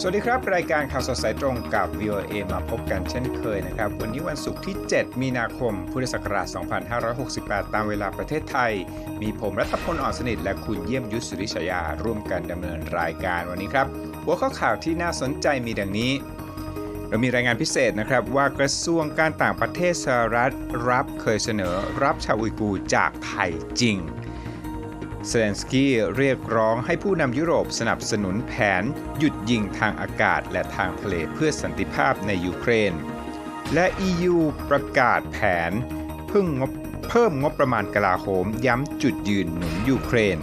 สวัสดีครับ รายการข่าวสดสายตรงกับ VOA มาพบกันเช่นเคยนะครับ วันนี้วันศุกร์ที่ 7 มีนาคม พุทธศักราช 2568 ตามเวลาประเทศไทย มีผมรัตพลอ่อนสนิท และคุณเยี่ยมยุทธสุริชยา ร่วมกันดำเนินรายการวันนี้ครับ หัวข้อข่าวที่น่าสนใจมีดังนี้ เรามีรายงานพิเศษนะครับ ว่ากระทรวงการต่างประเทศสหรัฐรับเคยเสนอรับชาวอุยกูร์จากไทยจริง เซเลนสกี้เรียกร้องให้ผู้นำยุโรปสนับสนุนแผน หยุดยิงทางอากาศและทางทะเลเพื่อสันติภาพในยูเครน และ EU ประกาศแผนเพิ่งงบเพิ่มงบประมาณกลาโหม ย้ำจุดยืนหนุนยูเครน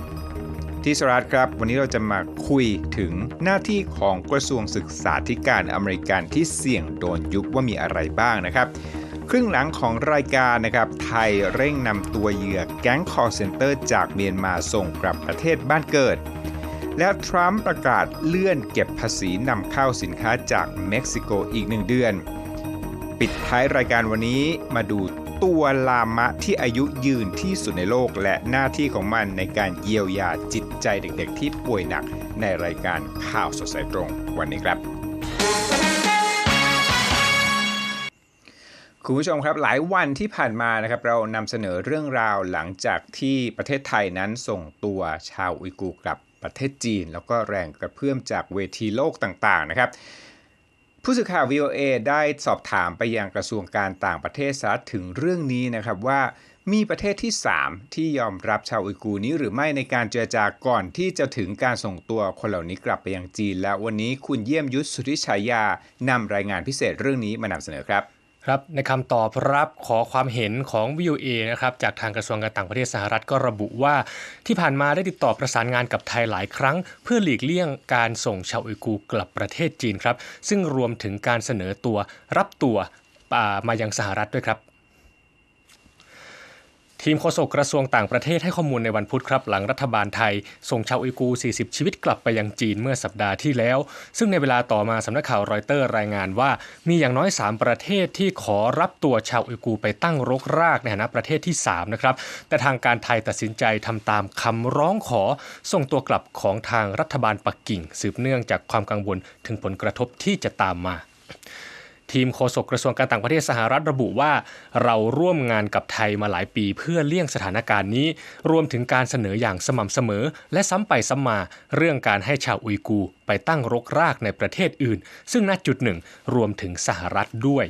ที่สรัฐครับ วันนี้เราจะมาคุยถึงหน้าที่ของกระทรวงศึกษาธิการอเมริกันที่เสี่ยงโดนยุบว่ามีอะไรบ้างนะครับ ครึ่งหลังของรายการนะครับ ไทยเร่งนำตัวเหยื่อแก๊งคอร์เซนเตอร์จากเมียนมาส่งกลับประเทศบ้านเกิด และทรัมป์ประกาศเลื่อนเก็บภาษีนำเข้าสินค้าจากเม็กซิโกอีกหนึ่งเดือน ปิดท้ายรายการวันนี้มาดูตัวลามะที่อายุยืนที่สุดในโลกและหน้าที่ของมันในการเยียวยาจิตใจเด็กๆ ที่ป่วยหนักในรายการข่าวสดสายตรงวันนี้ครับ คุณผู้ชมครับหลายวันที่ผ่านมานะครับเรานำเสนอเรื่องราวหลังจากที่ประเทศไทยนั้นส่งตัวชาวอุยกูกลับประเทศจีน แล้วก็แรงกระเพื่อมจากเวทีโลกต่างๆนะครับ ผู้สื่อข่าว VOA ได้สอบถามไปยังกระทรวงการต่างประเทศสหรัฐถึงเรื่องนี้นะครับว่ามีประเทศที่ 3 ที่ยอมรับชาวอุยกูนี้หรือไม่ในการเจรจาก่อนที่จะถึงการส่งตัวคนเหล่านี้กลับไปยังจีน และวันนี้คุณเยี่ยมยุทธสุริชายานำรายงานพิเศษเรื่องนี้มานำเสนอครับ ครับในคำตอบรับขอความเห็นของ VOA นะครับจากทางกระทรวงการต่างประเทศสหรัฐก็ระบุว่า ที่ผ่านมาได้ติดต่อประสานงานกับไทยหลายครั้ง เพื่อหลีกเลี่ยงการส่งชาวอุยกูกลับประเทศจีนครับ ซึ่งรวมถึงการเสนอตัวรับตัวมายังสหรัฐด้วยครับ ทีมโฆษกกระทรวงต่างประเทศให้ข้อมูลในวันพุธครับ หลังรัฐบาลไทย ส่งชาวอุยกู 40 ชีวิตกลับไปยังจีนเมื่อสัปดาห์ที่แล้ว ซึ่งในเวลาต่อมาสำนักข่าวรอยเตอร์รายงานว่า มีอย่างน้อย 3 ประเทศที่ขอรับตัวชาวอุยกูไปตั้งรกรากในฐานะประเทศที่ 3 นะครับ แต่ทางการไทยตัดสินใจทำตามคำร้องขอ ส่งตัวกลับของทางรัฐบาลปักกิ่ง สืบเนื่องจากความกังวลถึงผลกระทบที่จะตามมา ทีมโฆษกกระทรวงการต่างประเทศสหรัฐระบุว่า เราร่วมงานกับไทยมาหลายปีเพื่อเลี่ยงสถานการณ์นี้ รวมถึงการเสนออย่างสม่ำเสมอ และซ้ำไปซ้ำมา เรื่องการให้ชาวอุยกูร์ไปตั้งรกรากในประเทศอื่น ซึ่งณจุดหนึ่งรวมถึงสหรัฐด้วย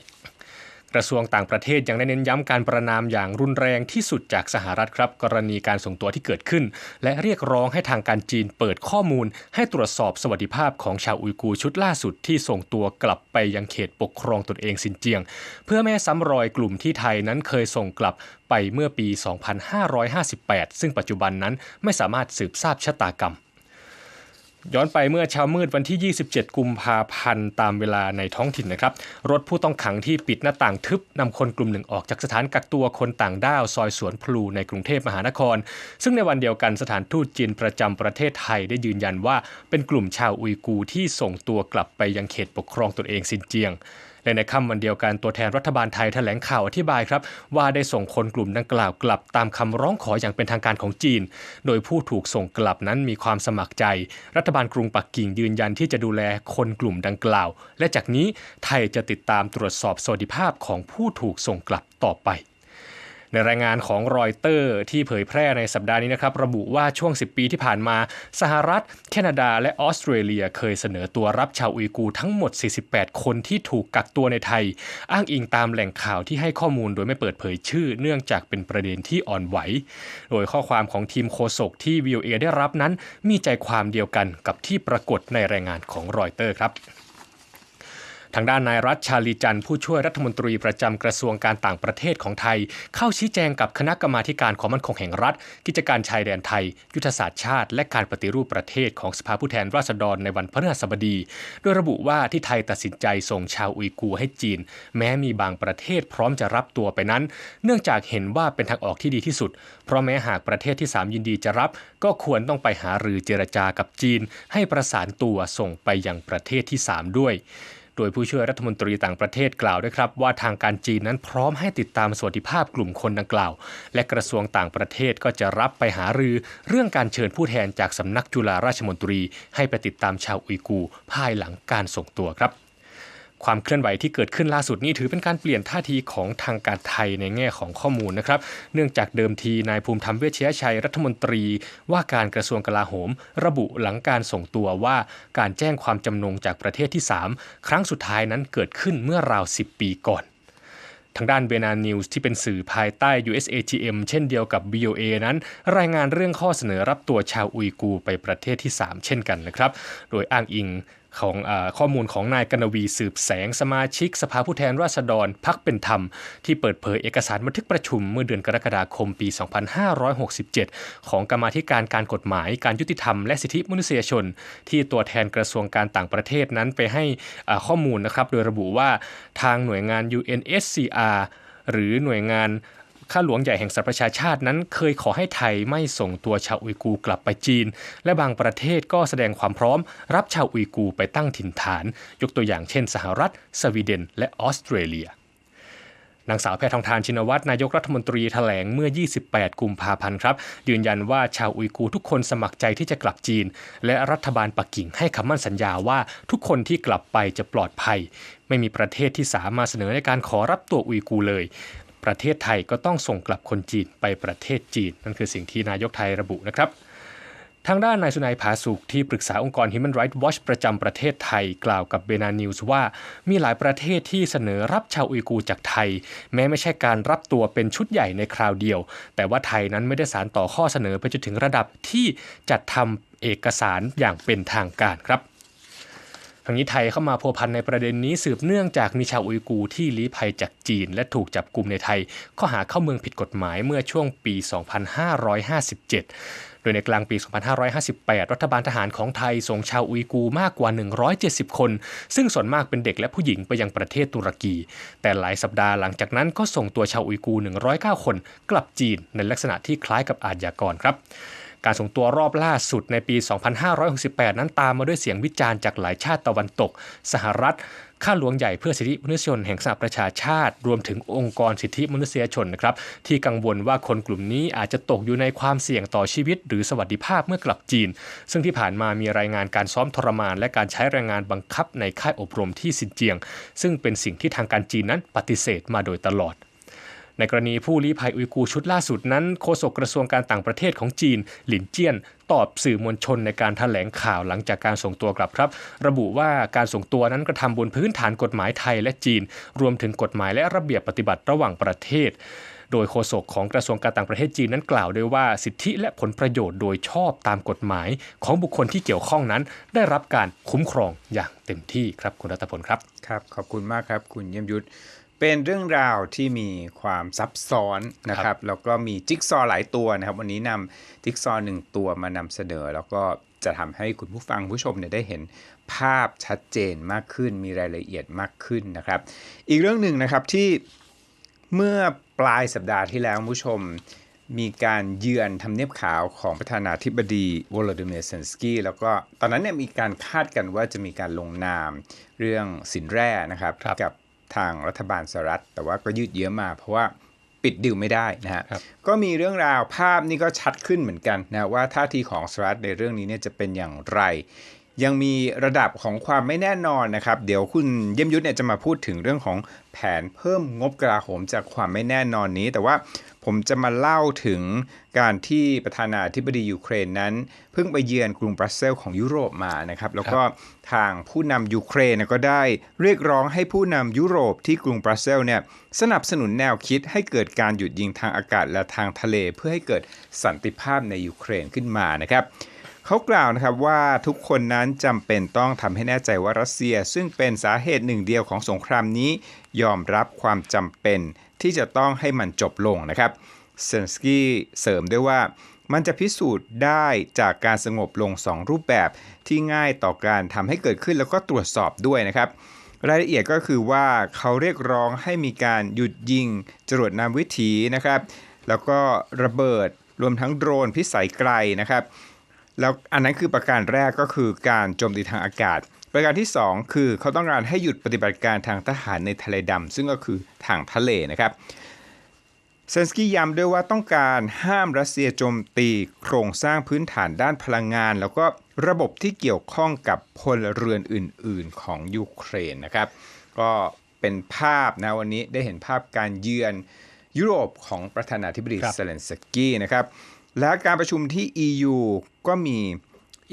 กระทรวงต่างประเทศยังได้เน้นย้ำการประนามอย่างรุนแรงที่สุดจากสหรัฐครับ กรณีการส่งตัวที่เกิดขึ้น และเรียกร้องให้ทางการจีนเปิดข้อมูล ให้ตรวจสอบสวัสดิภาพของชาวอุยกูร์ชุดล่าสุดที่ส่งตัวกลับไปยังเขตปกครองตนเองสินเจียง เพื่อแม่ซ้ำรอยกลุ่มที่ไทยนั้นเคยส่งกลับไปเมื่อปี 2558 ซึ่งปัจจุบันนั้นไม่สามารถสืบทราบชะตากรรม ย้อนไปเมื่อเช้ามืดวันที่ 27 กุมภาพันธ์ตามเวลาในท้องถิ่นนะครับ รถผู้ต้องขังที่ปิดหน้าต่างทึบนำคนกลุ่มหนึ่งออกจากสถานกักตัวคนต่างด้าวซอยสวนพลูในกรุงเทพมหานคร ซึ่งในวันเดียวกันสถานทูตจีนประจำประเทศไทยได้ยืนยันว่า เป็นกลุ่มชาวอุยกูร์ที่ส่งตัวกลับไปยังเขตปกครองตนเองซินเจียง และในค่ำวันเดียวกันตัวแทนรัฐบาลไทยแถลงข่าวอธิบายครับ ว่าได้ส่งคนกลุ่มดังกล่าวกลับตามคำร้องขออย่างเป็นทางการของจีน โดยผู้ถูกส่งกลับนั้นมีความสมัครใจ รัฐบาลกรุงปักกิ่งยืนยันที่จะดูแลคนกลุ่มดังกล่าว และจากนี้ไทยจะติดตามตรวจสอบสวัสดิภาพของผู้ถูกส่งกลับต่อไป ในรายงานของรอยเตอร์ที่เผยแพร่ในสัปดาห์นี้นะครับระบุว่าช่วง 10 ปีที่ผ่านมา สหรัฐ แคนาดา และออสเตรเลียเคยเสนอตัวรับชาวอุยกูทั้งหมด 48 คนที่ถูกกักตัวในไทย อ้างอิงตามแหล่งข่าวที่ให้ข้อมูลโดยไม่เปิดเผยชื่อ เนื่องจากเป็นประเด็นที่อ่อนไหว โดยข้อความของทีมโฆษกที่ VOA ได้รับนั้น มีใจความเดียวกันกับที่ปรากฏในรายงานของรอยเตอร์ครับ ทางด้านนายรัฐชาลีจันทร์ผู้ช่วยรัฐมนตรีประจำกระทรวงการต่างประเทศของไทย เข้าชี้แจงกับคณะกรรมาการความมั่นคงแห่งรัฐ กิจการชายแดนไทย ยุทธศาสตร์ชาติ และการปฏิรูปประเทศของสภาผู้แทนราษฎรในวันพฤหัสบดี โดยระบุว่าที่ไทยตัดสินใจส่งชาวอุยกูร์ให้จีน แม้มีบางประเทศพร้อมจะรับตัวไปนั้น เนื่องจากเห็นว่าเป็นทางออกที่ดีที่สุด เพราะแม้หากประเทศที่ 3 ยินดีจะรับ ก็ควรต้องไปหารือเจรจากับจีน ให้ประสานตัวส่งไปยังประเทศที่ 3 ด้วย โดยผู้ช่วยรัฐมนตรีต่างประเทศกล่าวด้วยครับ ว่าทางการจีนนั้นพร้อมให้ติดตามสวัสดิภาพกลุ่มคนดังกล่าว และกระทรวงต่างประเทศก็จะรับไปหารือ เรื่องการเชิญผู้แทนจากสำนักจุฬาราชมนตรี ให้ไปติดตามชาวอุยกูภายหลังการส่งตัวครับ ความเคลื่อนไหวที่เกิดขึ้นล่าสุดนี้ถือเป็นการเปลี่ยนท่าทีของทางการไทยในแง่ของข้อมูลนะครับ เนื่องจากเดิมทีนายภูมิธรรมเวชยชัยรัฐมนตรี ว่าการกระทรวงกลาโหม ระบุหลังการส่งตัวว่าการแจ้งความจำนงจากประเทศที่ 3 ครั้งสุดท้ายนั้นเกิดขึ้นเมื่อราว 10 ปีก่อนทางด้านเบนานิวส์ที่เป็นสื่อภายใต้ USAGM เช่นเดียวกับ VOA นั้น รายงานเรื่องข้อเสนอรับตัวชาวอุยกูไปประเทศที่ 3 เช่นกันนะครับ โดยอ้างอิง ของอข้อมูลของนายกนวีสืบแสงสมาชิก สภาผู้แทนราษฎรพักเป็นธรรม ที่เปิดเผยเอกสารบันทึกประชุมเมื่อเดือนกรกฎาคมปี 2567 ของกรรมาธิการการกฎหมายการยุติธรรมและสิทธิมนุษยชน ที่ตัวแทนกระทรวงการต่างประเทศนั้นไปให้ข้อมูลนะครับโดยระบุว่าทางหน่วยงาน UNSCR หรือหน่วยงาน ข้าหลวงใหญ่แห่งสหประชาชาตินั้น เคยขอให้ไทยไม่ส่งตัวชาวอุยกูกลับไปจีน และบางประเทศก็แสดงความพร้อม รับชาวอุยกูไปตั้งถิ่นฐาน ยกตัวอย่างเช่น สหรัฐ สวีเดน และออสเตรเลียนางสาวแพทองทานชินวัตรนายกรัฐมนตรีแถลงเมื่อ 28 กุมภาพันธ์ครับ ยืนยันว่าชาวอุยกูทุกคนสมัครใจที่จะกลับจีน และรัฐบาลปักกิ่งให้คำมั่นสัญญาว่าทุกคนที่กลับไปจะปลอดภัย ไม่มีประเทศที่สามารถเสนอในการขอรับตัวอุยกูเลย ประเทศไทยก็ต้องส่งกลับคนจีนไปประเทศจีน นั่นคือสิ่งที่นายกไทยระบุนะครับ ทางด้านนายสุนัยผาสุกที่ปรึกษาองค์กร Human Rights Watch ประจำประเทศไทยกล่าวกับเบนานิวส์ว่ามีหลายประเทศที่เสนอรับชาวอุยกูจากไทย แม้ไม่ใช่การรับตัวเป็นชุดใหญ่ในคราวเดียว แต่ว่าไทยนั้นไม่ได้สารต่อข้อเสนอไปจนถึงระดับที่จัดทำเอกสารอย่างเป็นทางการครับ ทางนี้ไทยเข้ามาพัวพันในประเด็นนี้สืบเนื่องจากมีชาวอุยกูที่ลี้ภัยจากจีน และถูกจับกลุ่มในไทย ข้อหาเข้าเมืองผิดกฎหมายเมื่อช่วงปี 2557โดยในกลางปี 2558 รัฐบาลทหารของไทยส่งชาวอุยกูมากกว่า 170 คน ซึ่งส่วนมากเป็นเด็กและผู้หญิงไปยังประเทศตุรกี แต่หลายสัปดาห์หลังจากนั้นก็ส่งตัวชาวอุยกู 109 คน กลับจีนในลักษณะที่คล้ายกับอาชญากรครับ การส่งตัวรอบล่าสุดในปี 2568 นั้นตามมาด้วยเสียงวิจารณ์จากหลายชาติตะวันตก สหรัฐข้าหลวงใหญ่เพื่อสิทธิมนุษยชนแห่งสหประชาชาติ รวมถึงองค์กรสิทธิมนุษยชนนะครับที่กังวลว่าคนกลุ่มนี้อาจจะตกอยู่ในความเสี่ยงต่อชีวิต หรือสวัสดิภาพเมื่อกลับจีน ซึ่งที่ผ่านมามีรายงานการซ้อมทรมาน และการใช้แรงงานบังคับในค่ายอบรมที่ซินเจียง ซึ่งเป็นสิ่งที่ทางการจีนนั้นปฏิเสธมาโดยตลอด ในกรณีผู้ลี้ภัยอุยกูชุดล่าสุดนั้นโฆษกกระทรวงการต่างประเทศของจีน หลินเจี้ยน ตอบสื่อมวลชนในการถแถลงข่าวหลังจากการส่งตัวกลับครับ ระบุว่าการส่งตัวนั้นกระทำบนพื้นฐานกฎหมายไทยและจีน รวมถึงกฎหมายและระเบียบปฏิบัติระหว่างประเทศโดยโฆษกของกระทรวงการต่างประเทศจีนนั้นกล่าวด้วยว่าสิทธิและผลประโยชน์โดยชอบตามกฎหมายของบุคคลที่เกี่ยวข้องนั้น ได้รับการคุ้มครองอย่างเต็มที่ครับคุณรัตพลครับครับ ขอบคุณมากครับ คุณเยี่ยมยุทธ เป็นเรื่องราวที่มีความซับซ้อนนะครับ แล้วก็มีจิ๊กซอว์หลายตัวนะครับ วันนี้นำจิ๊กซอว์หนึ่งตัวมานำเสนอ แล้วก็จะทำให้คุณผู้ฟังผู้ชมเนี่ยได้เห็นภาพชัดเจนมากขึ้น มีรายละเอียดมากขึ้นนะครับ อีกเรื่องหนึ่งนะครับที่เมื่อปลายสัปดาห์ที่แล้วคุณผู้ชมมีการเยือนทำเนียบขาวของประธานาธิบดีวลาดิเมียร์เซนสกี้แล้วก็ตอนนั้นเนี่ยมีการคาดกันว่าจะมีการลงนามเรื่องสินแร่นะครับครับกับ ทางรัฐบาลสหรัฐ แต่ว่าก็ยืดเยื้อมา เพราะว่าปิดดิวไม่ได้นะฮะครับก็มีเรื่องราวภาพนี่ก็ชัดขึ้นเหมือนกันนะว่าท่าทีของสหรัฐในเรื่องนี้เนี่ยจะเป็นอย่างไร ยังมีระดับของความไม่แน่นอนนะครับ เดี๋ยวคุณเยี่ยมยุทธเนี่ยจะมาพูดถึงเรื่องของแผนเพิ่มงบกลาโหมจากความไม่แน่นอนนี้ แต่ว่า ผมจะมาเล่าถึงการที่ประธานาธิบดียูเครนนั้น เพิ่งไปเยือนกรุงบรัสเซลส์ของยุโรปมานะครับ แล้วก็ทางผู้นำยูเครนเนี่ยก็ได้เรียกร้องให้ผู้นำยุโรปที่กรุงบรัสเซลส์เนี่ยสนับสนุนแนวคิดให้เกิดการหยุดยิงทางอากาศและทางทะเล เพื่อให้เกิดสันติภาพในยูเครนขึ้นมานะครับเขากล่าวนะครับว่าทุกคนนั้นจำเป็นต้องทำให้แน่ใจว่ารัสเซีย ซึ่งเป็นสาเหตุหนึ่งเดียวของสงครามนี้ ยอมรับความจำเป็น ที่จะต้องให้มันจบลงนะครับเซนสกี้เสริมด้วยว่ามันจะพิสูจน์ได้จากการสงบลง 2 รูปแบบที่ง่ายต่อการทำให้เกิดขึ้นแล้วก็ตรวจสอบด้วยนะครับ รายละเอียดก็คือว่าเขาเรียกร้องให้มีการหยุดยิง จรวดนำวิถีนะครับ แล้วก็ระเบิดรวมทั้งโดรนพิสัยไกลนะครับ แล้วอันนั้นคือประการแรกก็คือการโจมตีทางอากาศ ประการที่ 2 คือเขาต้องการให้หยุดปฏิบัติการทางทหารในทะเลดำซึ่งก็คือทางทะเลนะครับเซนสกี้ย้ำด้วยว่าต้องการห้ามรัสเซียโจมตีโครงสร้างพื้นฐานด้านพลังงาน แล้วก็ระบบที่เกี่ยวข้องกับพลเรือนอื่น ๆ ของยูเครนนะครับ ก็เป็นภาพนะวันนี้ได้เห็นภาพการเยือนยุโรปของประธานาธิบดีครับเซเลนสกี้นะครับ และการประชุมที่ EU ก็มี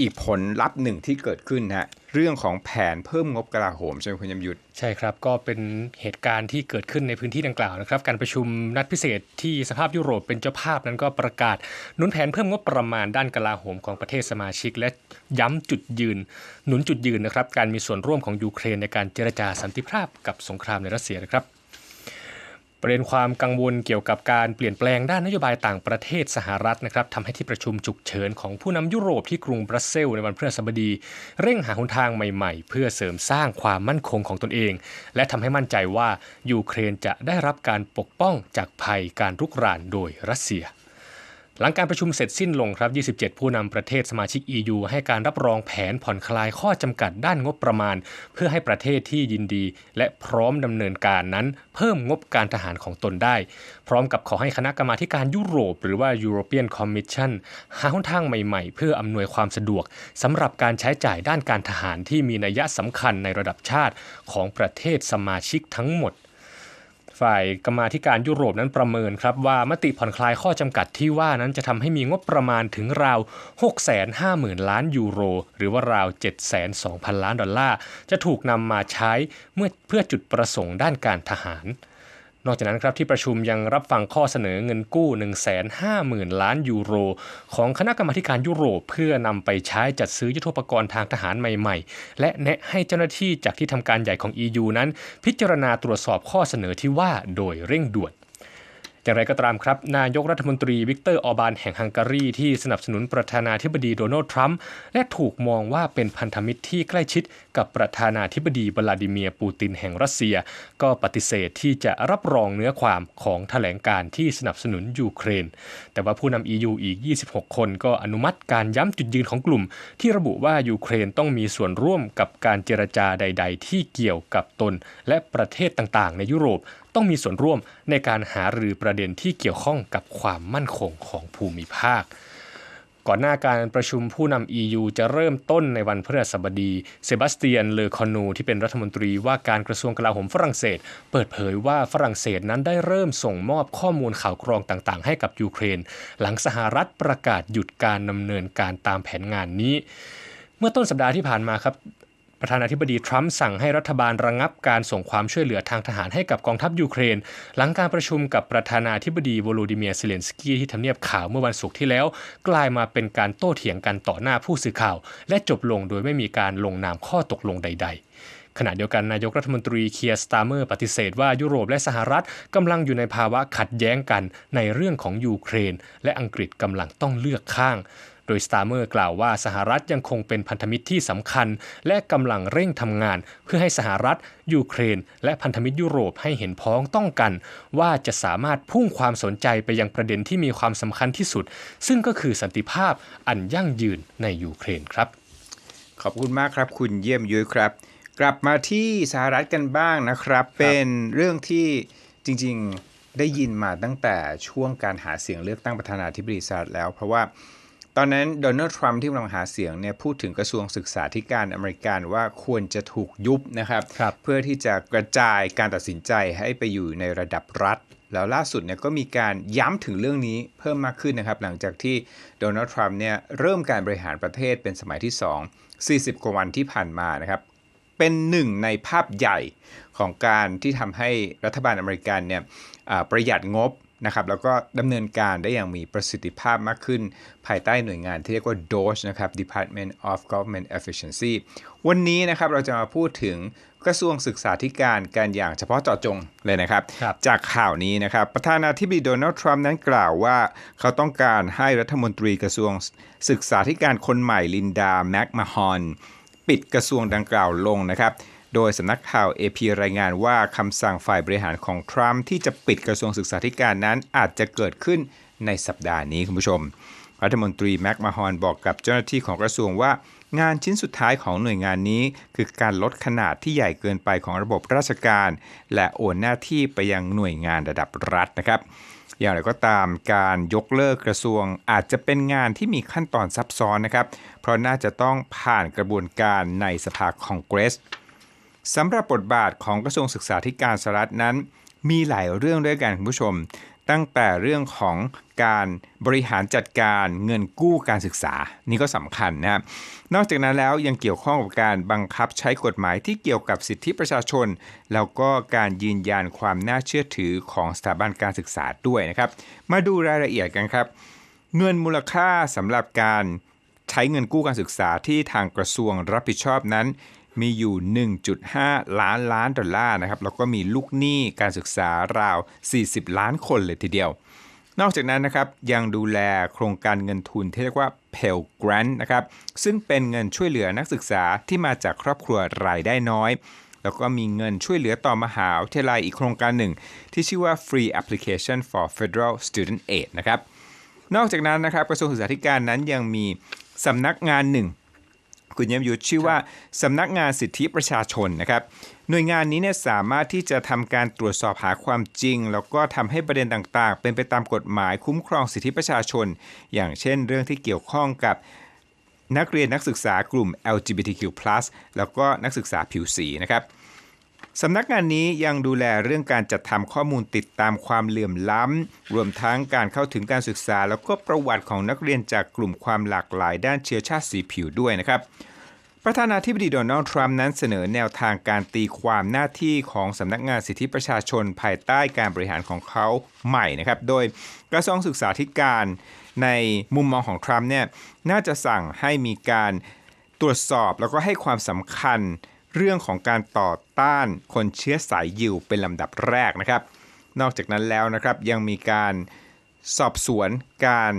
อีกผลลัพธ์หนึ่งที่เกิดขึ้นนะฮะเรื่องของแผนเพิ่มงบกลาโหมใช่ไหมคุณยมยุทธใช่ครับ ก็เป็นเหตุการณ์ที่เกิดขึ้นในพื้นที่ดังกล่าวนะครับ การประชุมนัดพิเศษที่สภาพยุโรปเป็นเจ้าภาพนั้นก็ประกาศหนุนแผนเพิ่มงบประมาณด้านกลาโหมของประเทศสมาชิก และย้ำจุดยืน หนุนจุดยืนนะครับ การมีส่วนร่วมของยูเครนในการเจรจาสันติภาพกับสงครามในรัสเซียนะครับ ประเด็นความกังวลเกี่ยวกับการเปลี่ยนแปลงด้านนโยบายต่างประเทศสหรัฐนะครับทำให้ที่ประชุมฉุกเฉินของผู้นำยุโรปที่กรุงบรัสเซลในวันพฤหัสบดี เร่งหาหนทางใหม่ๆ เพื่อเสริมสร้างความมั่นคงของตนเอง และทำให้มั่นใจว่ายูเครนจะได้รับการปกป้องจากภัยการรุกรานโดยรัสเซีย หลังการประชุมเสร็จสิ้นลงครับ 27 ผู้นำประเทศสมาชิก EU ให้การรับรองแผนผ่อนคลายข้อจำกัดด้านงบประมาณ เพื่อให้ประเทศที่ยินดี และพร้อมดำเนินการนั้น เพิ่มงบการทหารของตนได้ พร้อมกับขอให้คณะกรรมาการยุโรป หรือว่า European Commission หาหนทางใหม่ๆ เพื่ออำนวยความสะดวกสำหรับการใช้จ่ายด้านการทหารที่มีนัยสำคัญในระดับชาติของประเทศสมาชิกทั้งหมด ฝ่ายกรรมาธิการยุโรปนั้นประเมินครับว่ามติผ่อนคลายข้อจำกัดที่ว่านั้นจะทำให้มีงบประมาณถึงราว 650,000 ล้านยูโร หรือว่าราว 7,200ล้านดอลลาร์ จะถูกนำมาใช้เมื่อเพื่อจุดประสงค์ด้านการทหาร นอกจากนั้นครับที่ประชุมยังรับฟังข้อเสนอเงินกู้ 150,000 ล้านยูโร ของคณะกรรมาการยุโรป เพื่อนำไปใช้จัดซื้อยุทโธปกรณ์ทางทหารใหม่ๆ และแนะให้เจ้าหน้าที่จากที่ทำการใหญ่ของ EU นั้น พิจารณาตรวจสอบข้อเสนอที่ว่าโดยเร่งด่วน อย่างไรก็ตามครับ นายกรัฐมนตรีวิกเตอร์ออบานแห่งฮังการีที่สนับสนุนประธานาธิบดีโดนัลด์ทรัมป์และถูกมองว่าเป็นพันธมิตรที่ใกล้ชิดกับประธานาธิบดีวลาดิเมียร์ปูตินแห่งรัสเซีย ก็ปฏิเสธที่จะรับรองเนื้อความของแถลงการที่สนับสนุนยูเครน แต่ว่าผู้นำ EU อีก 26 คนก็อนุมัติการย้ำจุดยืนของกลุ่ม ที่ระบุว่ายูเครนต้องมีส่วนร่วมกับการเจรจาใด ๆ ที่เกี่ยวกับตนและประเทศต่างๆ ในยุโรป ต้องมีส่วนร่วมในการหารือประเด็นที่เกี่ยวข้องกับความมั่นคงของภูมิภาค ก่อนหน้าการประชุมผู้นำ EU จะเริ่มต้นในวันพฤหัสบดี เซบาสเตียน เลอคอนู ที่เป็นรัฐมนตรีว่าการกระทรวงกลาโหมฝรั่งเศส เปิดเผยว่าฝรั่งเศสนั้นได้เริ่มส่งมอบข้อมูลข่าวกรองต่างๆ ให้กับยูเครน หลังสหรัฐประกาศหยุดการดำเนินการตามแผนงานนี้เมื่อต้นสัปดาห์ที่ผ่านมาครับ ประธานาธิบดีทรัมป์สั่งให้รัฐบาลระงงับการส่งความช่วยเหลือทางทหารให้กับกองทัพยูเครน หลังการประชุมกับประธานาธิบดีโวโลดิเมียร์เซเลนสกี้ที่ทำเนียบข่าวเมื่อวันศุกร์ที่แล้ว กลายมาเป็นการโต้เถียงกันต่อหน้าผู้สื่อข่าว และจบลงโดยไม่มีการลงนามข้อตกลงใด ๆขณะเดียวกันนายกรัฐมนตรีเคียร์สตาร์เมอร์ปฏิเสธว่ายุโรปและสหรัฐกำลังอยู่ในภาวะขัดแย้งกันในเรื่องของยูเครน และอังกฤษกำลังต้องเลือกข้าง ดยสตาร์เมอร์กล่าวว่าสหรัฐยังคงเป็นพันธมิตรที่สำคัญ และกำลังเร่งทำงาน เพื่อให้สหรัฐ ยูเครน และพันธมิตรยุโรปให้เห็นพ้องต้องกัน ว่าจะสามารถพุ่งความสนใจไปยังประเด็นที่มีความสำคัญที่สุด ซึ่งก็คือสันติภาพอันยั่งยืนในยูเครนครับ ขอบคุณมากครับ คุณเยี่ยมยุ้ยครับ กลับมาที่สหรัฐกันบ้างนะครับเป็นเรื่องที่จริงๆได้ยินมาตั้งแต่ช่วงการหาเสียงเลือกตั้งประธานาธิบดีสหรัฐแล้ว เพราะว่า ตอนนั้นโดนัลด์ทรัมป์ที่กำลังหาเสียงเนี่ยพูดถึงกระทรวงศึกษาธิการอเมริกันว่าควรจะถูกยุบนะครับครับเพื่อที่จะกระจายการตัดสินใจให้ไปอยู่ในระดับรัฐ แล้วล่าสุดเนี่ยก็มีการย้ำถึงเรื่องนี้เพิ่มมากขึ้นนะครับ หลังจากที่โดนัลด์ทรัมป์เนี่ยเริ่มการบริหารประเทศเป็นสมัยที่ 2 40 กว่าวันที่ผ่านมานะครับเป็นหนึ่งในภาพใหญ่ของการที่ทำให้รัฐบาลอเมริกันเนี่ยอ่าประหยัดงบ นะครับแล้วก็ดำเนินการได้อย่างมีประสิทธิภาพมากขึ้น ภายใต้หน่วยงานที่เรียกว่า DOGE นะครับ Department of Government Efficiency วันนี้นะครับเราจะมาพูดถึงกระทรวงศึกษาธิการการอย่างเฉพาะเจาะจงเลยนะครับครับจากข่าวนี้นะครับ ประธานาธิบดีโดนัลด์ทรัมป์นั้นกล่าวว่า เขาต้องการให้รัฐมนตรีกระทรวงศึกษาธิการคนใหม่ลินดาแม็กมาฮอนปิดกระทรวงดังกล่าวลงนะครับ โดยสำนักข่าว AP รายงานว่าคำสั่งฝ่ายบริหารของทรัมป์ที่จะปิดกระทรวงศึกษาธิการนั้นอาจจะเกิดขึ้นในสัปดาห์นี้คุณผู้ชม รัฐมนตรีแม็กมาฮอนบอกกับเจ้าหน้าที่ของกระทรวงว่า งานชิ้นสุดท้ายของหน่วยงานนี้ คือการลดขนาดที่ใหญ่เกินไปของระบบราชการ และโอนหน้าที่ไปยังหน่วยงานระดับรัฐนะครับอย่างไรก็ตามการยกเลิกกระทรวงอาจจะเป็นงานที่มีขั้นตอนซับซ้อนนะครับ เพราะน่าจะต้องผ่านกระบวนการในสภาคองเกรส สำหรับบทบาทของกระทรวงศึกษาธิการสหรัฐนั้น มีหลายเรื่องด้วยกันคุณผู้ชม ตั้งแต่เรื่องของการบริหารจัดการเงินกู้การศึกษา นี่ก็สำคัญนะครับนอกจากนั้นแล้วยังเกี่ยวข้องกับการบังคับใช้กฎหมายที่เกี่ยวกับสิทธิประชาชน แล้วก็การยืนยันความน่าเชื่อถือของสถาบันการศึกษาด้วยนะครับ มาดูรายละเอียดกันครับ เงินมูลค่าสำหรับการใช้เงินกู้การศึกษาที่ทางกระทรวงรับผิดชอบนั้น มีอยู่ 1.5 ล้านล้านดอลลาร์นะครับแล้วก็มีลูกหนี้การศึกษาราว 40 ล้านคนเลยทีเดียว นอกจากนั้นนะครับยังดูแลโครงการเงินทุนที่เรียกว่า Pell Grant นะครับซึ่งเป็นเงินช่วยเหลือนักศึกษาที่มาจากครอบครัวรายได้น้อยแล้วก็มีเงินช่วยเหลือต่อมหาวิทยาลัยอีกโครงการหนึ่ง ที่ชื่อว่า Free Application for Federal Student Aid นะครับ นอกจากนั้นนะครับกระทรวงศึกษาธิการนั้นยังมีสำนักงานหนึ่ง คุณเยี่ยมยุทธชื่อว่าสำนักงานสิทธิประชาชนนะครับหน่วยงานนี้เนี่ยสามารถที่จะทำการตรวจสอบหาความจริง แล้วก็ทำให้ประเด็นต่างๆ เป็นไปตามกฎหมายคุ้มครองสิทธิประชาชน อย่างเช่นเรื่องที่เกี่ยวข้องกับนักเรียนนักศึกษากลุ่ม LGBTQ+ แล้วก็นักศึกษาผิวสีนะครับ สำนักงานนี้ยังดูแลเรื่องการจัดทำข้อมูลติดตามความเหลื่อมล้ำ รวมทั้งการเข้าถึงการศึกษา แล้วก็ประวัติของนักเรียนจากกลุ่มความหลากหลายด้านเชื้อชาติสีผิวด้วยนะครับประธานาธิบดีโดนัลด์ทรัมป์นั้นเสนอแนวทางการตีความหน้าที่ของสำนักงานสิทธิประชาชนภายใต้การบริหารของเขาใหม่นะครับ โดยกระทรวงศึกษาธิการในมุมมองของทรัมป์เนี่ยน่าจะสั่งให้มีการตรวจสอบแล้วก็ให้ความสำคัญ เรื่องของการต่อต้านคนเชื้อสายยิวเป็นลำดับแรกนะครับ นอกจากนั้นแล้วนะครับยังมีการสอบสวนการ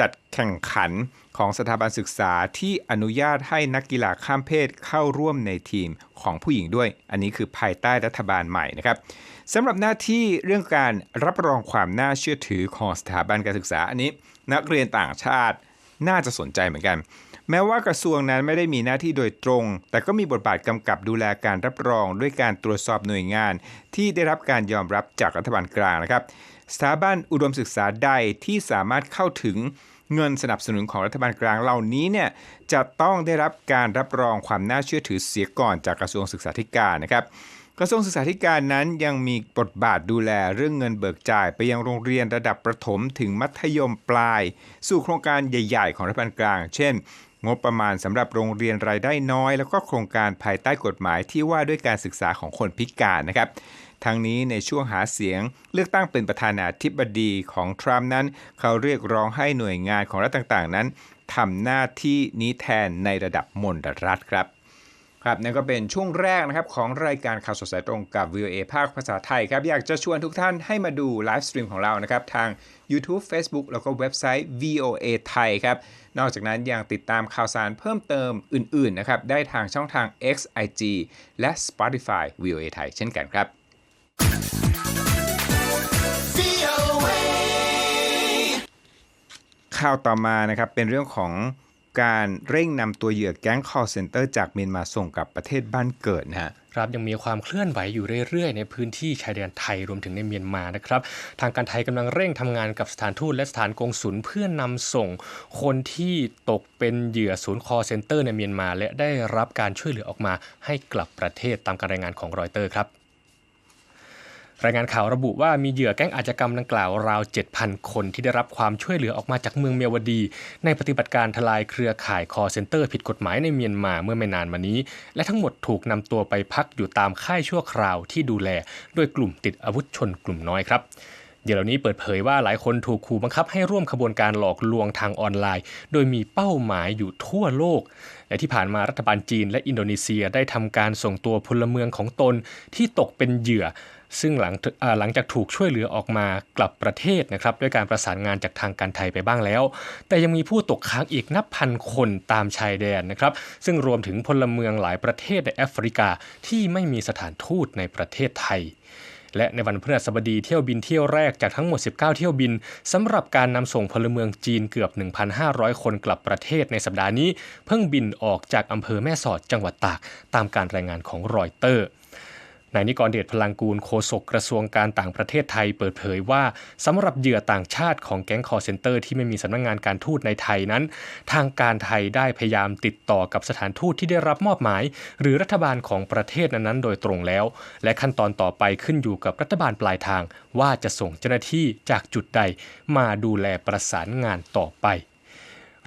จัดแข่งขันของสถาบันศึกษาที่อนุญาตให้นักกีฬาข้ามเพศเข้าร่วมในทีมของผู้หญิงด้วย อันนี้คือภายใต้รัฐบาลใหม่นะครับสำหรับหน้าที่เรื่องการรับรองความน่าเชื่อถือของสถาบันการศึกษาอันนี้ นักเรียนต่างชาติน่าจะสนใจเหมือนกัน แม้ว่ากระทรวงนั้นไม่ได้มีหน้าที่โดยตรง แต่ก็มีบทบาทกำกับดูแลการรับรอง ด้วยการตรวจสอบหน่วยงาน ที่ได้รับการยอมรับจากรัฐบาลกลางนะครับ สถาบันอุดมศึกษาใดที่สามารถเข้าถึงเงินสนับสนุนของรัฐบาลกลางเหล่านี้เนี่ยจะต้องได้รับการรับรองความน่าเชื่อถือเสียก่อนจากกระทรวงศึกษาธิการนะครับกระทรวงศึกษาธิการนั้นยังมีบทบาทดูแลเรื่องเงินเบิกจ่ายไปยังโรงเรียนระดับประถมถึงมัธยมปลาย สู่โครงการใหญ่ ๆ ของรัฐบาลกลาง เช่น งบประมาณสำหรับโรงเรียนรายได้น้อย แล้วก็โครงการภายใต้กฎหมายที่ว่าด้วยการศึกษาของคนพิการนะครับทั้งนี้ในช่วงหาเสียงเลือกตั้งเป็นประธานาธิบดีของทรัมป์นั้น เขาเรียกร้องให้หน่วยงานของรัฐต่างๆ นั้นทำหน้าที่นี้แทนในระดับมลรัฐครับ ครับนั่นก็เป็นช่วงแรกนะครับของรายการข่าวสดสายตรงกับ VOA ภาคภาษาไทยครับ อยากจะชวนทุกท่านให้มาดูไลฟ์สตรีมของเรานะครับ ทาง YouTube Facebook แล้วก็เว็บไซต์ VOA ไทยครับ นอกจากนั้นยังติดตามข่าวสารเพิ่มเติมอื่น ๆ นะครับ ได้ทางช่องทาง X IG และ Spotify VOA ไทยเช่นกันครับข่าวต่อมานะครับเป็นเรื่องของ การเร่งนำตัวเหยื่อแก๊ง call center จากเมียนมาส่งกลับประเทศบ้านเกิดนะฮะครับยังมีความเคลื่อนไหวอยู่เรื่อยๆ ในพื้นที่ชายแดนไทยรวมถึงในเมียนมานะครับทางการไทยกำลังเร่งทำงานกับสถานทูตและสถานกงสุลเพื่อนำส่งคนที่ตกเป็นเหยื่อศูนย์คอเซ็นเตอร์ในเมียนมา และได้รับการช่วยเหลือออกมาให้กลับประเทศตามการรายงานของรอยเตอร์ครับ รายงานข่าวระบุว่ามีเหยื่อแก๊งอาชญากรรมดังกล่าวราว 7,000 คนที่ได้รับความช่วยเหลือออกมาจากเมืองเมียวดี ในปฏิบัติการทลายเครือข่ายคอเซ็นเตอร์ผิดกฎหมายในเมียนมาเมื่อไม่นานมานี้ และทั้งหมดถูกนำตัวไปพักอยู่ตามค่ายชั่วคราวที่ดูแล โดยกลุ่มติดอาวุธชนกลุ่มน้อยครับเหยื่อเหล่านี้เปิดเผยว่าหลายคนถูกขู่บังคับให้ร่วมขบวนการหลอกลวงทางออนไลน์ โดยมีเป้าหมายอยู่ทั่วโลก และที่ผ่านมารัฐบาลจีนและอินโดนีเซียได้ทำการส่งตัวพลเมืองของตนที่ตกเป็นเหยื่อ ซึ่งหลังหลังจากถูกช่วยเหลือออกมากลับประเทศนะครับด้วยการประสานงานจากทางการไทยไปบ้างแล้ว แต่ยังมีผู้ตกค้างอีกนับพันคนตามชายแดนนะครับ ซึ่งรวมถึงพลเมืองหลายประเทศในแอฟริกาที่ไม่มีสถานทูตในประเทศไทยและในวันพฤหัสบดีเที่ยวบินเที่ยวแรกจากทั้งหมด 19 เที่ยวบินสำหรับการนำส่งพลเมืองจีนเกือบ 1,500 คนกลับประเทศในสัปดาห์นี้ เพิ่งบินออกจากอำเภอแม่สอดจังหวัดตาก ตามการรายงานของรอยเตอร์ นายนิกรเดชพลังกูลโฆษกกระทรวงการต่างประเทศไทยเปิดเผยว่าสำหรับเหยื่อต่างชาติของแก๊งคอร์เซนเตอร์ที่ไม่มีสำนักงงานการทูตในไทยนั้น ทางการไทยได้พยายามติดต่อกับสถานทูตที่ได้รับมอบหมาย หรือรัฐบาลของประเทศนั้นๆ โดยตรงแล้ว และขั้นตอนต่อไปขึ้นอยู่กับรัฐบาลปลายทาง ว่าจะส่งเจ้าหน้าที่จากจุดใดมาดูแลประสานงานต่อไป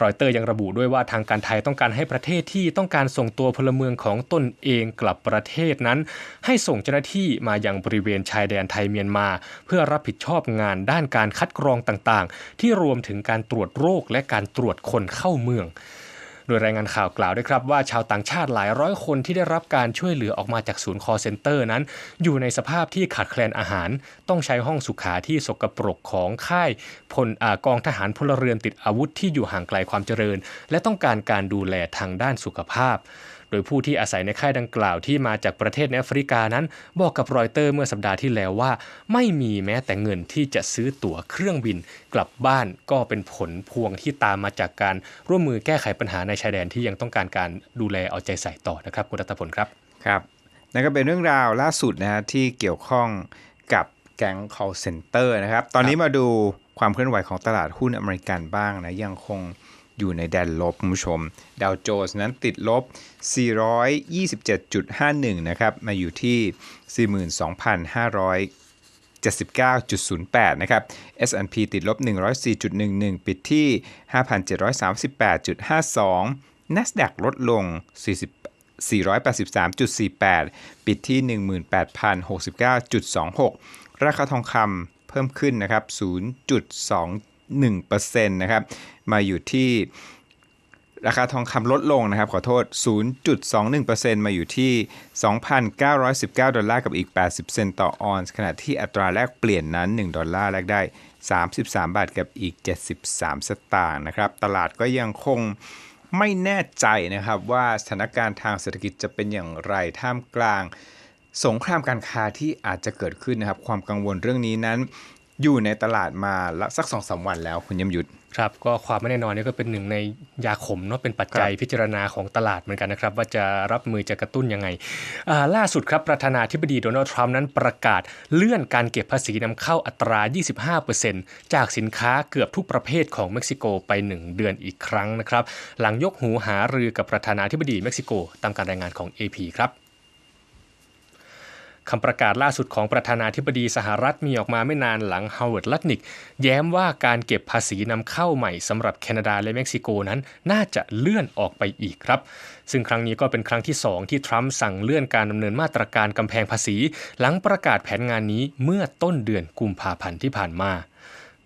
รอยเตอร์ยังระบุด้วยว่าทางการไทยต้องการให้ประเทศที่ต้องการส่งตัวพลเมืองของตนเองกลับประเทศนั้น ให้ส่งเจ้าหน้าที่มายังบริเวณชายแดนไทยเมียนมา เพื่อรับผิดชอบงานด้านการคัดกรองต่างๆ ที่รวมถึงการตรวจโรคและการตรวจคนเข้าเมือง โดยรายงานข่าวกล่าวด้วยครับว่าชาวต่างชาติหลายร้อยคนที่ได้รับการช่วยเหลือออกมาจากศูนย์คอเซ็นเตอร์นั้น อยู่ในสภาพที่ขาดแคลนอาหาร ต้องใช้ห้องสุขาที่สกปรกของค่ายพลอกองทหารพลเรือนติดอาวุธที่อยู่ห่างไกลความเจริญ และต้องการการดูแลทางด้านสุขภาพ โดยผู้ที่อาศัยในค่ายดังกล่าวที่มาจากประเทศในแอฟริกานั้น บอกกับรอยเตอร์เมื่อสัปดาห์ที่แล้วว่า ไม่มีแม้แต่เงินที่จะซื้อตั๋วเครื่องบิน กลับบ้านก็เป็นผลพวงที่ตามมาจากการร่วมมือแก้ไขปัญหาในชายแดนที่ยังต้องการการดูแลเอาใจใส่ต่อนะครับคุณรัตพลครับครับนั่นก็เป็นเรื่องราวล่าสุดนะฮะที่เกี่ยวข้องกับแก๊ง call center นะครับ ตอนนี้มาดูความเคลื่อนไหวของตลาดหุ้นอเมริกันบ้างนะยังคง อยู่ในแดนลบคุณผู้ชม ดาวโจนส์นั้นติดลบ 427.51 นะครับ มาอยู่ที่ 42,500 79.08 นะครับ S&P ติดลบ 104.11 ปิดที่ 5,738.52 NASDAQ ลดลง 40 483.48 ปิดที่ 18,069.26 ราคาทองคำเพิ่มขึ้นนะครับ 0.1%นะครับมาอยู่ที่ราคาทองคำลดลงนะครับ ขอโทษ 0.21%มาอยู่ที่ 2,919 ดอลลาร์กับอีก 80 เซนต์ต่อออนซ์ ขณะที่อัตราแลกเปลี่ยนนั้น 1 ดอลลาร์แลกได้ 33 บาทกับอีก 73 สตางค์นะครับ ตลาดก็ยังคงไม่แน่ใจนะครับว่าสถานการณ์ทางเศรษฐกิจจะเป็นอย่างไรท่ามกลาง สงครามการค้าที่อาจจะเกิดขึ้นนะครับ ความกังวลเรื่องนี้นั้น อยู่ในตลาดมาละสักสองสาวันแล้วคุณยมยุทธครับก็ความไม่แน่นอนนี่ก็เป็นหนึ่งในยาขมเนาะเป็นปัจจัยครับพิจารณาของตลาดเหมือนกันนะครับ ว่าจะรับมือจะกระตุ้นยังไงอ่าล่าสุดครับประธานาธิบดีโดนัลด์ทรัมป์นั้นประกาศเลื่อนการเก็บภาษีนำเข้าอัตรา 25%จากสินค้าเกือบทุกประเภทของเม็กซิโกไป 1 เดือนอีกครั้งนะครับ หลังยกหูหารือกับประธานาธิบดีเม็กซิโกตามการรายงานของ AP ครับ คำประกาศล่าสุดของประธานาธิบดีสหรัฐมีออกมาไม่นานหลังฮาวเวิร์ดลัตนิก แย้มว่าการเก็บภาษีนำเข้าใหม่สำหรับแคนาดาและเม็กซิโกนั้น น่าจะเลื่อนออกไปอีกครับ ซึ่งครั้งนี้ก็เป็นครั้งที่ 2 ที่ทรัมป์สั่งเลื่อนการดำเนินมาตรการกำแพงภาษี หลังประกาศแผนงานนี้เมื่อต้นเดือนกุมภาพันธ์ที่ผ่านมา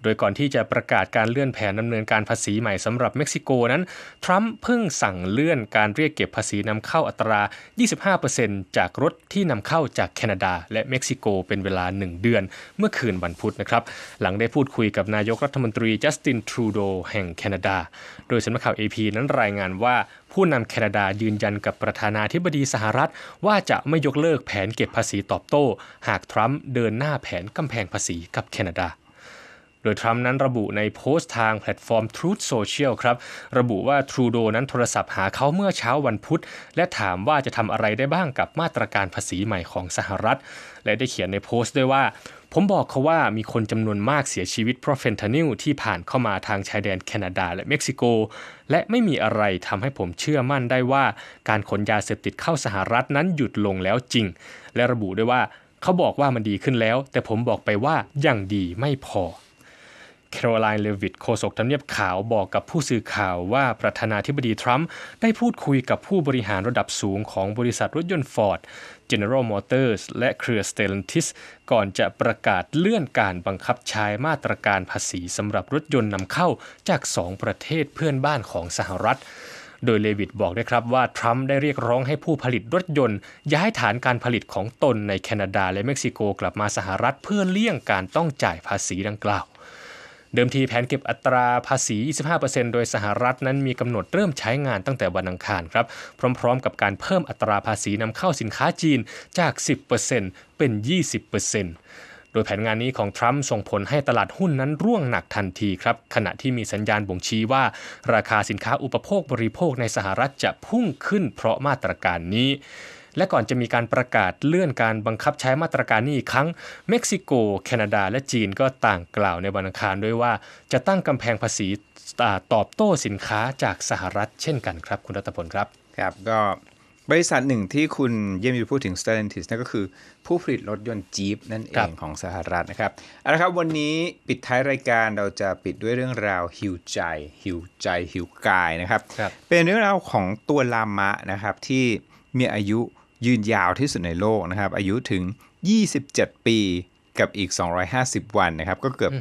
โดยก่อนที่จะประกาศการเลื่อนแผนดำเนินการภาษีใหม่สำหรับเม็กซิโกนั้น ทรัมป์เพิ่งสั่งเลื่อนการเรียกเก็บภาษีนำเข้าอัตรา 25%จากรถที่นำเข้าจากแคนาดา และเม็กซิโกเป็นเวลา 1 เดือน เมื่อคืนวันพุธนะครับ หลังได้พูดคุยกับนายกรัฐมนตรีจัสตินทรูโดแห่งแคนาดา โดยสำนักข่าว AP นั้นรายงานว่าผู้นำแคนาดายืนยันกับประธานาธิบดีสหรัฐ ว่าจะไม่ยกเลิกแผนเก็บภาษีตอบโต้ หากทรัมป์เดินหน้าแผนกำแพงภาษีกับแคนาดา โดยทรัมป์นั้นระบุในโพสต์ทางแพลตฟอร์ม Truth Social ครับ ระบุว่าทรูโดนั้นโทรศัพท์หาเขาเมื่อเช้าวันพุธ และถามว่าจะทำอะไรได้บ้างกับมาตรการภาษีใหม่ของสหรัฐ และได้เขียนในโพสต์ด้วยว่าผมบอกเขาว่ามีคนจำนวนมากเสียชีวิตเพราะเฟนทานิลที่ผ่านเข้ามาทางชายแดนแคนาดาและเม็กซิโก และไม่มีอะไรทำให้ผมเชื่อมั่นได้ว่า การขนยาเสพติดเข้าสหรัฐนั้นหยุดลงแล้วจริง และระบุด้วยว่าเขาบอกว่ามันดีขึ้นแล้ว แต่ผมบอกไปว่ายังดีไม่พอ แคโรไลน์เลวิตโฆษกทำเนียบขาวบอกกับผู้สื่อข่าวว่าประธานาธิบดีทรัมป์ได้พูดคุยกับผู้บริหารระดับสูงของบริษัทรถยนต์ Ford General Motors และเครือ Stellantis ก่อนจะประกาศเลื่อนการบังคับใช้มาตรการภาษีสำหรับรถยนต์นำเข้าจาก 2 ประเทศเพื่อนบ้านของสหรัฐโดยเลวิตบอกได้ครับว่า ทรัมป์ได้เรียกร้องให้ผู้ผลิตรถยนต์ ย้ายฐานการผลิตของตนในแคนาดาและเม็กซิโกกลับมาสหรัฐเพื่อเลี่ยงการต้องจ่ายภาษีดังกล่าว เดิมทีแผนเก็บอัตราภาษี 25%โดยสหรัฐนั้นมีกำหนดเริ่มใช้งานตั้งแต่วันอังคารครับ พร้อมๆ กับการเพิ่มอัตราภาษีนำเข้าสินค้าจีนจาก 10%เป็น 20%โดยแผนงานนี้ของทรัมป์ส่งผลให้ตลาดหุ้นนั้นร่วงหนักทันทีครับ ขณะที่มีสัญญาณบ่งชี้ว่า ราคาสินค้าอุปโภคบริโภคในสหรัฐจะพุ่งขึ้นเพราะมาตรการนี้ และก่อนจะมีการประกาศเลื่อนการบังคับใช้มาตรการนี้อีกครั้ง เม็กซิโก แคนาดา และจีนก็ต่างกล่าวในวันอังคารด้วยว่า จะตั้งกำแพงภาษีอ่าตอบโต้สินค้าจากสหรัฐ เช่นกันครับ คุณรัตพลครับครับก็บริษัทหนึ่งที่คุณเยี่ยมอยู่พูดถึง Stellantis นั่นก็คือผู้ผลิตรถยนต์จีปนั่นเอครังบของสหรัฐนะครับเอาละครับวันนี้ปิดท้ายรายการเราจะปิดด้วยเรื่องราวหิวใจ หิวใจหิวกายนะครับครับเป็นเรื่องราวของตัวลามะนะครับที่มีอายุ ยืนยาวที่สุดในโลกนะครับ อายุถึง 27 ปีกับอีก 250 วันนะครับ ก็เกือบ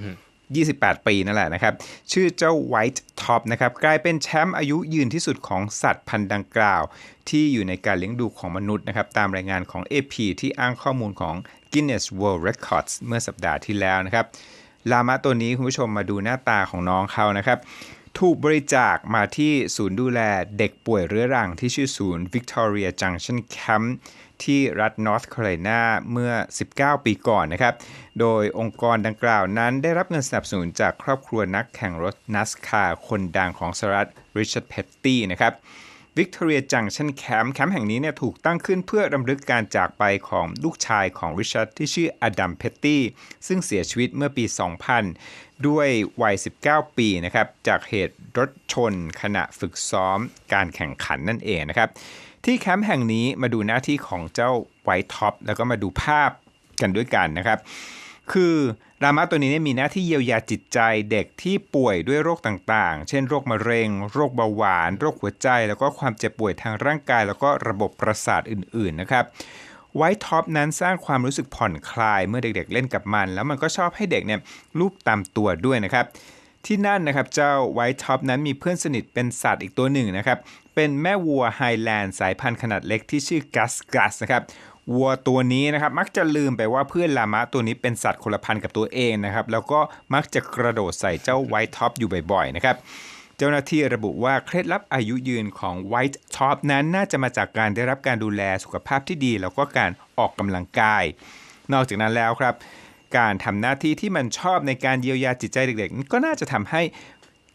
28 ปีนั่นแหละนะครับ ชื่อเจ้า White Top นะครับ กลายเป็นแชมป์อายุยืนที่สุดของสัตว์พันธุ์ดังกล่าว ที่อยู่ในการเลี้ยงดูของมนุษย์นะครับ ตามรายงานของ AP ที่อ้างข้อมูลของ Guinness World Records เมื่อสัปดาห์ที่แล้วนะครับ ลามะตัวนี้คุณผู้ชมมาดูหน้าตาของน้องเขานะครับ ถูกบริจาคมาที่ศูนย์ดูแลเด็กป่วยเรื้อรังที่ชื่อศูนย์ Victoria Junction Camp ที่รัฐ North Carolina เมื่อ 19 ปีก่อนนะครับ โดยองค์กรดังกล่าวนั้นได้รับเงินสนับสนุนจากครอบครัวนักแข่งรถนัสคาคนดังของสหรัฐ Richard Petty นะครับ Victoria Junction Camp แคมป์แห่งนี้เนี่ยถูกตั้งขึ้นเพื่อรำลึกการจากไปของลูกชายของริชาร์ดที่ชื่ออดัมเพตตี้ซึ่งเสียชีวิตเมื่อปี 2000 ด้วยวัย 19 ปีนะครับจากเหตุรถชนขณะฝึกซ้อมการแข่งขันนั่นเองนะครับที่แคมป์แห่งนี้มาดูหน้าที่ของเจ้าไวท์ท็อปแล้วก็มาดูภาพกันด้วยกันนะครับ คือ รามาตัวนี้เนี่ยมีหน้าที่เยียวยาจิตใจเด็กที่ป่วยด้วยโรคต่างๆ เช่นโรคมะเร็ง โรคเบาหวาน โรคหัวใจ แล้วก็ความเจ็บป่วยทางร่างกาย แล้วก็ระบบประสาทอื่นๆนะครับไวท์ท็อปนั้นสร้างความรู้สึกผ่อนคลายเมื่อเด็กๆเล่นกับมัน แล้วมันก็ชอบให้เด็กเนี่ยลูบตามตัวด้วยนะครับที่นั่นนะครับเจ้าไวท์ท็อปนั้นมีเพื่อนสนิทเป็นสัตว์อีกตัวหนึ่งนะครับเป็นแม่วัวไฮแลนด์สายพันธุ์ขนาดเล็กที่ชื่อกัสกัสนะครับ วัวตัวนี้นะครับมักจะลืมไปว่าเพื่อนลามะตัวนี้เป็นสัตว์คนละพันกับตัวเองนะครับแล้วก็มักจะกระโดดใส่เจ้าไวท์ท็อปอยู่บ่อยๆนะครับเจ้าหน้าที่ระบุว่าเคล็ดลับอายุยืนของ White Top นั้นน่าจะมาจากการได้รับการดูแลสุขภาพที่ดี แล้วก็การออกกำลังกาย นอกจากนั้นแล้วครับ การทำหน้าที่ที่มันชอบในการเยียวยาจิตใจเด็กๆ ก็น่าจะทำให้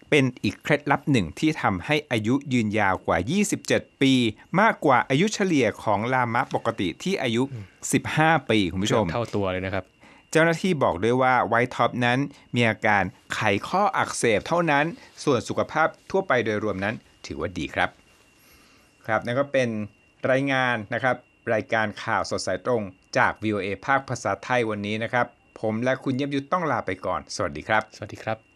เป็นอีกเคล็ดลับหนึ่งที่ทำให้อายุยืนยาวกว่า 27 ปี มากกว่าอายุเฉลี่ยของลามะปกติที่อายุ 15 ปี คุณผู้ชม เท่าตัวเลยนะครับ เจ้าหน้าที่บอกด้วยว่าไวท์ท็อปนั้นมีอาการไขข้ออักเสบเท่านั้น ส่วนสุขภาพทั่วไปโดยรวมนั้นถือว่าดีครับ ครับนั่นก็เป็นรายงานนะครับ รายการข่าวสดสายตรงจาก VOA ภาคภาษาไทยวันนี้นะครับ ผมและคุณเยี่ยมยุทธต้องลาไปก่อน สวัสดีครับ สวัสดีครับ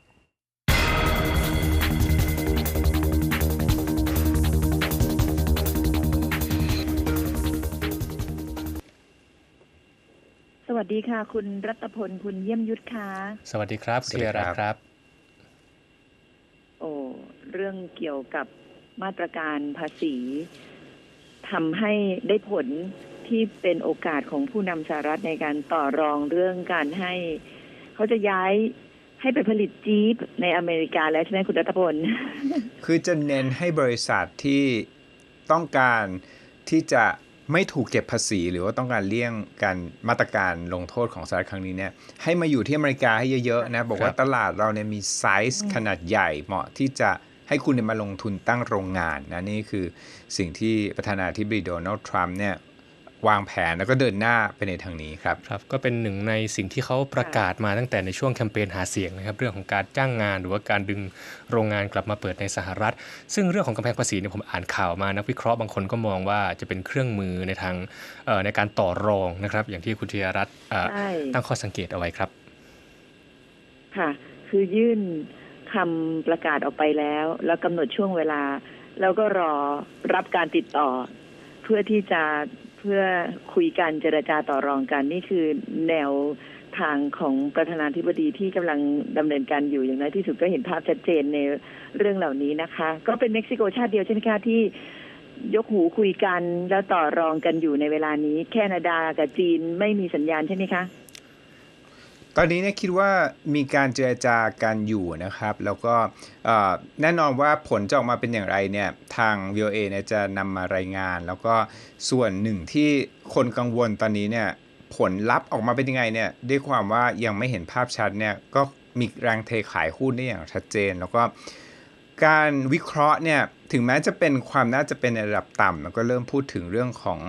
วัสดีค่ะ คุณรัตพลคุณเยี่ยมยุทธค่ะ สวัสดีครับสวัสดีเทียครัรับครับ โอ้เรื่องเกี่ยวกับมาตรการภาษีทำให้ได้ผลที่เป็นโอกาสของผู้นำสหรัฐในการต่อรองเรื่องการให้ เขาจะย้ายให้ไปผลิตจี๊ปในอเมริกาแล้วใช่ไหมคุณรัตพล คือจะเน้นให้บริษัทที่ต้องการที่จะ ไม่ถูกเก็บภาษีหรือว่าต้องการเลี่ยงการมาตรการลงโทษของสหรัฐครั้งนี้เนี่ยให้มาอยู่ที่อเมริกาให้เยอะๆนะบอกว่าตลาดเราเนี่ยมีไซส์ขนาดใหญ่เหมาะที่จะให้คุณมาลงทุนตั้งโรงงานนะนี่คือสิ่งที่ประธานาธิบดีโดนัลด์ทรัมป์เนี่ย วางแผนแล้วก็เดินหน้าไปในทางนี้ครับครับ ก็เป็นหนึ่งในสิ่งที่เขาประกาศมาตั้งแต่ในช่วงแคมเปญหาเสียงนะครับ เรื่องของการจ้างงานหรือว่าการดึงโรงงานกลับมาเปิดในสหรัฐ ซึ่งเรื่องของกำแพงภาษีเนี่ยผมอ่านข่าวมานักวิเคราะห์บางคนก็มองว่าจะเป็นเครื่องมือในทางเอ่อในการต่อรองนะครับ อย่างที่คุณธีรรัตน์เอ่อใช่ตั้งข้อสังเกตเอาไว้ครับ ค่ะ คือยื่นคำประกาศออกไปแล้ว แล้วกำหนดช่วงเวลา แล้วก็รอรับการติดต่อ เพื่อที่จะเพื่อคุยกันเจรจาต่อรองกัน นี่คือแนวทางของประธานาธิบดีที่กำลังดำเนินการอยู่อย่างน้อยที่สุดก็เห็นภาพชัดเจนในเรื่องเหล่านี้นะคะ ก็เป็นเม็กซิโกชาติเดียวใช่ไหมคะที่ยกหูคุยกันแล้วต่อรองกันอยู่ในเวลานี้ แคนาดากับจีนไม่มีสัญญาณใช่ไหมคะ ตอนนี้เนี่ยคิดว่ามีการเจรจากันอยู่นะครับ แล้วก็แน่นอนว่าผลจะออกมาเป็นอย่างไรเนี่ยทาง VOA เนี่ยจะนำมารายงาน แล้วก็ส่วนหนึ่งที่คนกังวลตอนนี้เนี่ยผลลัพธ์ออกมาเป็นยังไงเนี่ยด้วยความว่ายังไม่เห็นภาพชัดเนี่ยก็มีแรงเทขายหุ้นได้อย่างชัดเจน แล้วก็การวิเคราะห์เนี่ยถึงแม้จะเป็นความน่าจะเป็นในระดับต่ำแล้วก็เริ่มพูดถึงเรื่องของ